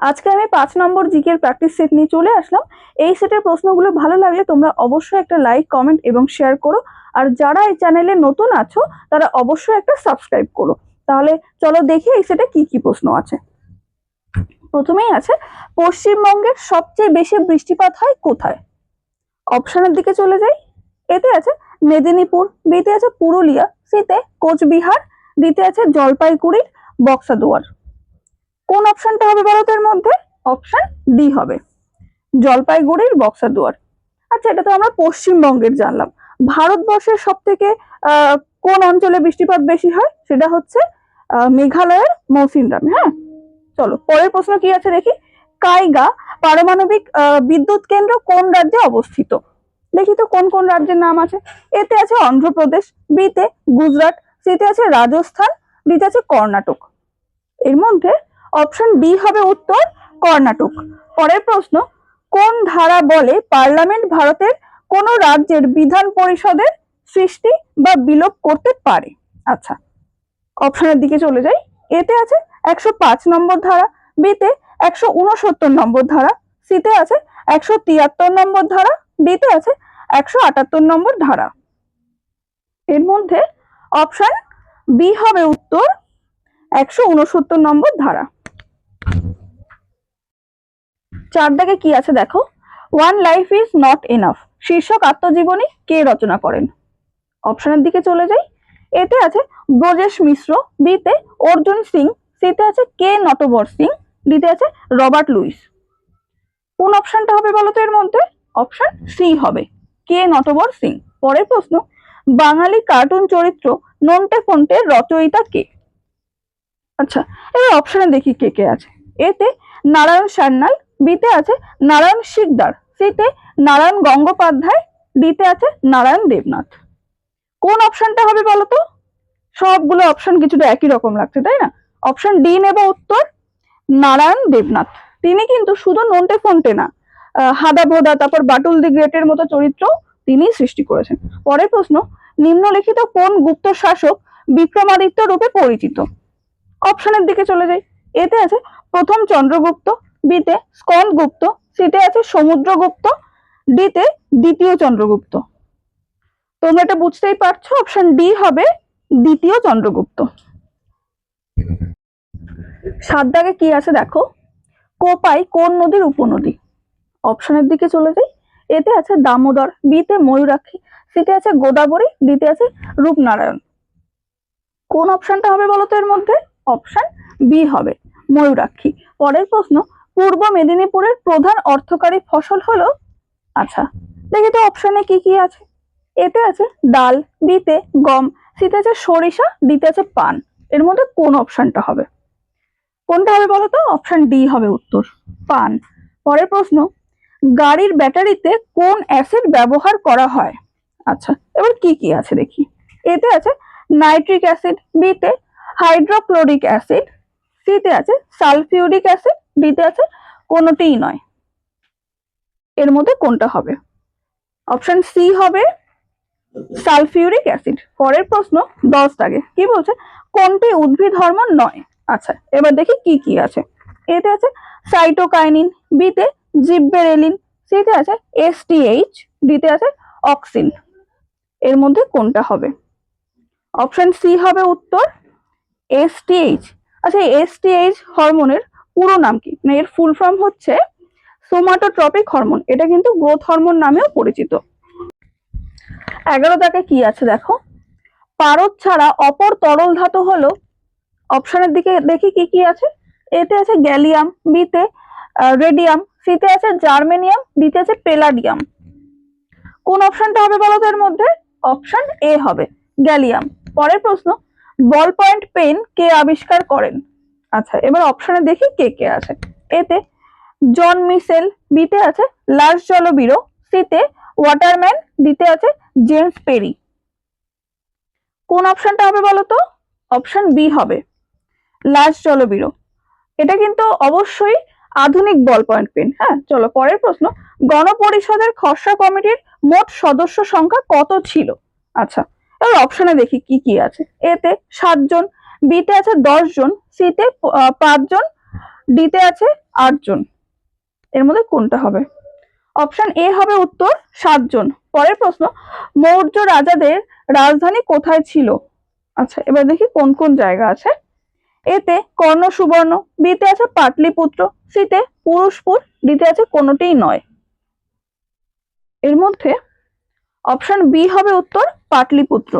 আজকে আমি পাঁচ নম্বর জিকের প্র্যাকটিস সেট নিয়ে চলে আসলাম। এই সেটের প্রশ্নগুলো ভালো লাগলে তোমরা অবশ্যই একটা লাইক কমেন্ট এবং শেয়ার করো। আর যারা এই চ্যানেলে নতুন আছো, তারা অবশ্যই একটা সাবস্ক্রাইব করো। তাহলে চলো দেখি এই সেটে কি কি প্রশ্ন আছে। প্রথমেই আছে, পশ্চিমবঙ্গের সবচেয়ে বেশি বৃষ্টিপাত হয় কোথায়? অপশনের দিকে চলে যাই। এতে আছে মেদিনীপুর বিতে আছে পুরুলিয়া সিতে কোচবিহার দিতে আছে জলপাইগুড়ির বক্সাদুয়ার। কোন অপশনটা হবে ভারতের মধ্যে? অপশন ডি হবে। জলপাইগুড়ির বক্সাদুয়ার। আচ্ছা এটা তো আমরা পশ্চিমবঙ্গের জানলাম। ভারতবর্ষের সব থেকে কোন অঞ্চলে বৃষ্টিপাত বেশি হয়? সেটা হচ্ছে মেঘালয়ের মৌসিনরামে। হ্যাঁ? চলো, পরের প্রশ্ন কি আছে দেখি? কাইগা পারমাণবিক বিদ্যুৎ কেন্দ্র কোন রাজ্যে অবস্থিত? দেখি তো কোন কোন রাজ্যের নাম আছে। এতে আছে অন্ধ্রপ্রদেশ বিতে গুজরাট সিতে আছে রাজস্থান ডিতে আছে কর্ণাটক। এর মধ্যে অপশন বি হবে উত্তর কর্ণাটক। পরের প্রশ্ন, কোন ধারা বলে পার্লামেন্ট ভারতের কোন রাজ্যের বিধান পরিষদের সৃষ্টি বা বিলোপ করতে পারে? আচ্ছা অপশনের দিকে চলে যাই। এতে আছে একশো পাঁচ নম্বর ধারা বিতে একশো উনসত্তর নম্বর ধারা সিতে আছে একশো তিয়াত্তর নম্বর ধারা ডিতে আছে একশো আটাত্তর নম্বর ধারা। এর মধ্যে অপশন বি হবে উত্তর একশো উনসত্তর নম্বর ধারা। চার দাগে কি আছে দেখো? One life is not enough শীর্ষক আত্মজীবনী কে রচনা করেন? অপশনের দিকে চলে যাই। এতে আছে ব্রজেশ মিশ্র, বিতে অর্জুন সিং, সিতে আছে কে নটবর সিং, ডিতে আছে রবার্ট লুইস। কোন অপশনটা হবে বলো তো এর মধ্যে? অপশন সি হবে। কে নটবর সিং? পরের প্রশ্ন, বাঙালি কার্টুন চরিত্র নন্টে ফন্টের রচয়িতা কে? আচ্ছা এবার অপশনে দেখি কে কে আছে। এতে নারায়ণ সান্যাল বিতে আছে নারায়ণ শিকদার, সিতে নারায়ণ গঙ্গোপাধ্যায়, ডিতে আছে নারায়ণ দেবনাথ। কোন অপশনটা হবে বলতো? সবগুলো অপশন কিছুটা একই রকম লাগছে, তাই না? অপশন ডি নেব উত্তর, নারায়ণ দেবনাথ। তিনি কিন্তু শুধু নন্টে ফন্টে না হাদা ভোদা, তারপর বাটুল দি গ্রেটের মতো চরিত্র তিনি সৃষ্টি করেছেন। পরের প্রশ্ন, নিম্নলিখিত কোন গুপ্ত শাসক বিক্রমাদিত্য রূপে পরিচিত? অপশনের দিকে চলে যাই। এতে আছে প্রথম চন্দ্রগুপ্ত বিতে স্কন্দ গুপ্ত সিতে আছে সমুদ্রগুপ্ত, ডিতে দ্বিতীয় চন্দ্রগুপ্ত। তোমরা এটা বুঝতেই পারছ, অপশন ডি হবে দ্বিতীয় চন্দ্রগুপ্ত। সাত দাগে কি আছে দেখো? কোপাই কোন নদীর উপনদী? অপশনের দিকে চলে যাই। এতে আছে দামোদর, বিতে ময়ূরাক্ষী সিতে আছে গোদাবরী, ডিতে আছে রূপনারায়ণ। কোন অপশনটা হবে বলতো এর মধ্যে? অপশন বি হবে ময়ূরাক্ষী। পরের প্রশ্ন পূর্ব মেদিনীপুরের প্রধান অর্থকারী ফসল হলো আচ্ছা দেখি তো অপশনে কি কি আছে। এতে আছে ডাল, বিতে গম, সিতে আছে সরিষা, ডিতে আছে পান। এর মধ্যে কোন অপশনটা হবে? কোনটা হবে বলো তো? অপশন ডি হবে উত্তর, পান। পরের প্রশ্ন, গাড়ির ব্যাটারিতে কোন অ্যাসিড ব্যবহার করা হয়? আচ্ছা এবার কি কি আছে দেখি। এতে আছে নাইট্রিক অ্যাসিড বিতে হাইড্রোক্লোরিক অ্যাসিড সিতে আছে সালফিউরিক অ্যাসিড ডিতে আছে, কোনোটিই নয়। এর মধ্যে কোনটা হবে? অপশন সি হবে সালফিউরিক অ্যাসিড। পরের প্রশ্ন দশ দাগে কি বলছে? কোনটি উদ্ভিদ হরমোন নয়? আচ্ছা এবার দেখি কি কি আছে। এতে আছে সাইটোকাইনিন, বিতে জিব্বেরেলিন, সিতে আছে এসটিএইচ ডিতে আছে অক্সিন। এর মধ্যে কোনটা হবে? অপশন সি হবে উত্তর এসটিএইচ আচ্ছা এসটিএইচ হরমোনের পুরো নাম কি? মানে এর ফুল ফর্ম হচ্ছে সোমাটোট্রপিক হরমোন এটা কিন্তু গ্রোথ হরমোন নামেও পরিচিত। এগারো দাগে কি আছে দেখো? পারদ ছাড়া অপর তরল ধাতু হলো অপশনের দিকে দেখি কি কি আছে। এতে আছে গ্যালিয়াম বিতে রেডিয়াম সিতে আছে জার্মেনিয়াম ডিতে আছে পেলাডিয়াম কোন অপশনটা হবে বলো এর মধ্যে? অপশন এ হবে গ্যালিয়াম পরের প্রশ্ন বল পয়েন্ট পেন কে আবিষ্কার করেন? আচ্ছা এবার অপশনে দেখি কে কে আছে। এতে জন মিসেল বিতে আছে লার্জ জলবিরো সিতে ওয়াটারম্যান ডিতে আছে জেমস পেরি কোন অপশনটা হবে বলো তো অপশন বি হবে লার্জ জলবিরো এটা কিন্তু অবশ্যই আধুনিক বল পয়েন্ট পেন হ্যাঁ? চলো, পরের প্রশ্ন। গণপরিষদের খসড়া কমিটির মোট সদস্য সংখ্যা কত ছিল? আচ্ছা এবার অপশনে দেখি কি কি আছে। এতে সাতজন বিতে আছে দশ জন সিতে পাঁচজন ডিতে আছে আটজন এর মধ্যে কোনটা হবে? অপশন এ হবে উত্তর সাতজন পরের প্রশ্ন, মৌর্য রাজাদের রাজধানী কোথায় ছিল? আচ্ছা এবার দেখি কোন কোন জায়গা আছে। এতে কর্ণ সুবর্ণ বিতে আছে পাটলিপুত্র সিতে পুরুষপুর ডিতে আছে কোনোটিই নয়। এর মধ্যে অপশন বি হবে উত্তর, পাটলিপুত্র।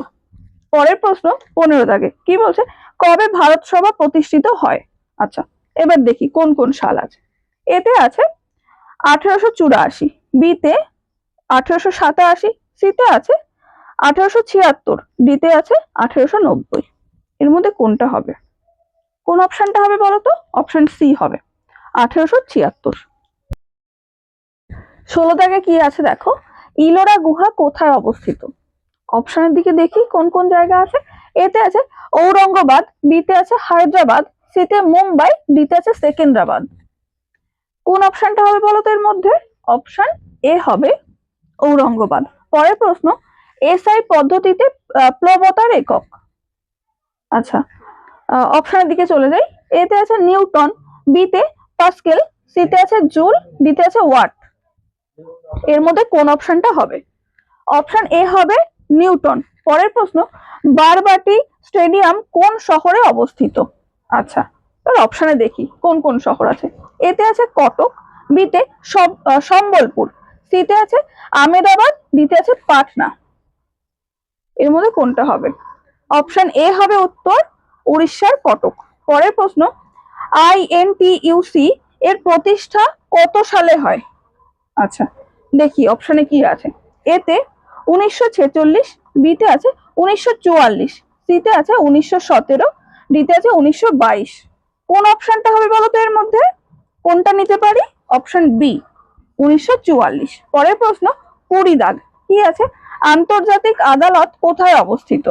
পরের প্রশ্ন, পনেরো দাগে। কি বলছে? কবে ভারত সভা প্রতিষ্ঠিত হয়? আচ্ছা এবার দেখি কোন কোন সাল আছে। এতে আছে আঠারোশো চুরাশি, বিতে আঠারোশো সাতাশি, সিতে আছে আঠারোশো ছিয়াত্তর, ডিতে আছে আঠারোশো নব্বই। এর মধ্যে কোনটা হবে? কোন অপশনটা হবে বলো তো? অপশন সি হবে, আঠারোশো ছিয়াত্তর। ষোলো দাগে কি আছে দেখো? ইলোরা গুহা কোথায় অবস্থিত? অপশনের দিকে দেখি কোন কোন জায়গা আছে। এতে আছে ঔরঙ্গাবাদ, বিতে আছে হায়দ্রাবাদ, সিতে মুম্বাই, ডিতে আছে সেকেন্দ্রাবাদ। কোন অপশনটা হবে বলো তো এর মধ্যে? অপশন এ হবে ঔরঙ্গাবাদ। পরের প্রশ্ন, এসআই পদ্ধতিতে প্লবতার একক। আচ্ছা অপশনের দিকে চলে যাই। এতে আছে নিউটন, বিতে পাস্কেল, সিতে আছে জুল, ডিতে আছে ওয়াট। এর মধ্যে কোন অপশনটা হবে? অপশন এ হবে নিউটন। পরের প্রশ্ন, বারবাটি স্টেডিয়াম কোন শহরে অবস্থিত? আচ্ছা এবার অপশানে দেখি কোন কোন শহর আছে। এতে আছে কটক, বিতে সব সম্বলপুর, সিতে আছে আমেদাবাদ ডিতে আছে পাটনা। এর মধ্যে কোনটা হবে? অপশন এ হবে উত্তর, উড়িষ্যার কটক। পরের প্রশ্ন আইএনটিইউসি এর প্রতিষ্ঠা কত সালে হয়? আচ্ছা দেখি অপশানে কি আছে। এতে উনিশশো ছেচল্লিশ বিতে আছে উনিশশো চুয়াল্লিশ সিতে আছে উনিশশো সতেরো ডিতে আছে উনিশশো বাইশ। কোন অপশনটা হবে বলো তো এর মধ্যে? কোনটা নিতে পারি? অপশন বি উনিশশো চুয়াল্লিশ। পরের প্রশ্ন কুড়ি কি আছে? আন্তর্জাতিক আদালত কোথায় অবস্থিত?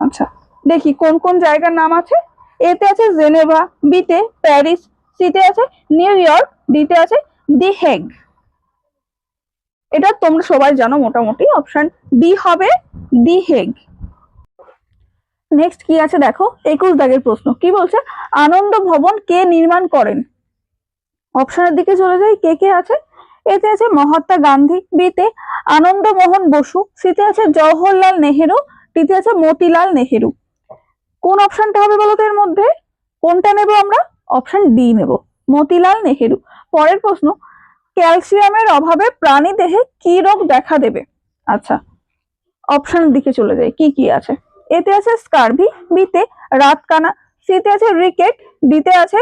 আচ্ছা দেখি কোন কোন জায়গার নাম আছে। এতে আছে জেনেভা বিতে প্যারিস সিতে আছে নিউ ইয়র্ক ডিতে আছে দি হেগ। এটা তোমরা সবাই জানো মোটামুটি। অপশন ডি হবে দি হেগ। নেক্সট কি আছে দেখো? একুশ দাগের প্রশ্ন। কি বলছে? আনন্দ ভবন কে নির্মাণ করেন? অপশনের দিকে চলে যাই। কে কে আছে? এতে আছে মহাত্মা গান্ধী, বিতে আনন্দ মোহন বসু, সিতে আছে জওহরলাল নেহেরু, ডিতে আছে মতিলাল নেহেরু। কোন অপশনটা হবে বলো তো এর মধ্যে? কোনটা নেব আমরা? অপশন ডি নেব। মতিলাল নেহেরু। পরের প্রশ্ন ক্যালসিয়ামের অভাবে প্রাণী দেহে কি রোগ দেখা দেবে? আচ্ছা অপশন দিকে চলে যাই, কি কি আছে? এতে আছে স্কারভি, বিতে রাতকানা, সিতে আছে রিকেট, ডিতে আছে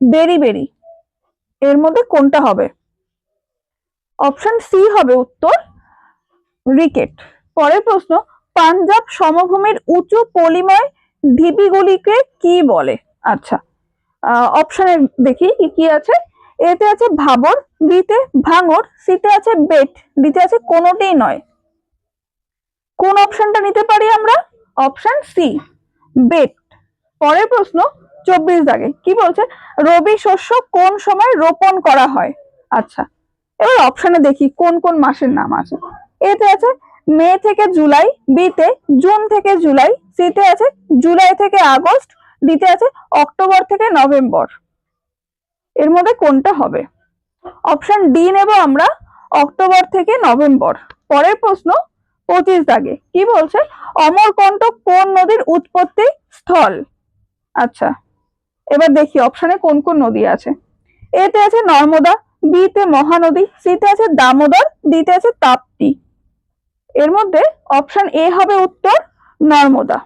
বেরি বেরি এর মধ্যে কোনটা হবে? অপশন সি হবে উত্তর, রিকেট। পরের প্রশ্ন, পাঞ্জাব সমভূমির উঁচু পলিময় ঢিপিগুলিকে কি বলে? আচ্ছা অপশনে দেখি, কি কি আছে? এতে আছে ভাবর, বিতে ভাঙর, সিতে আছে বেট, ডিতে আছে কোনোটিই নয়। কোন অপশনটা নিতে পারি আমরা? অপশন সি, বেট। পরের প্রশ্ন, চব্বিশ দাগে, কি বলছে? রবি শস্য কোন সময় রোপণ করা হয়? আচ্ছা এবার অপশনে দেখি কোন কোন মাসের নাম আছে। এতে আছে মে থেকে জুলাই, বিতে জুন থেকে জুলাই, সিতে আছে জুলাই থেকে আগস্ট, ডিতে আছে অক্টোবর থেকে নভেম্বর। এর মধ্যে কোনটা হবে? অপশন ডি নেব আমরা অক্টোবর থেকে নভেম্বর। পরের প্রশ্ন, পঁচিশ দাগে। কি বলছে? অমরকণ্টক কোন নদীর উৎপত্তি স্থল? আচ্ছা এবার দেখি অপশনে কোন কোন নদী আছে। এতে আছে নর্মদা বিতে মহানদী সিতে আছে দামোদর ডিতে আছে তাপ্তি। এর মধ্যে অপশন এ হবে উত্তর নর্মদা।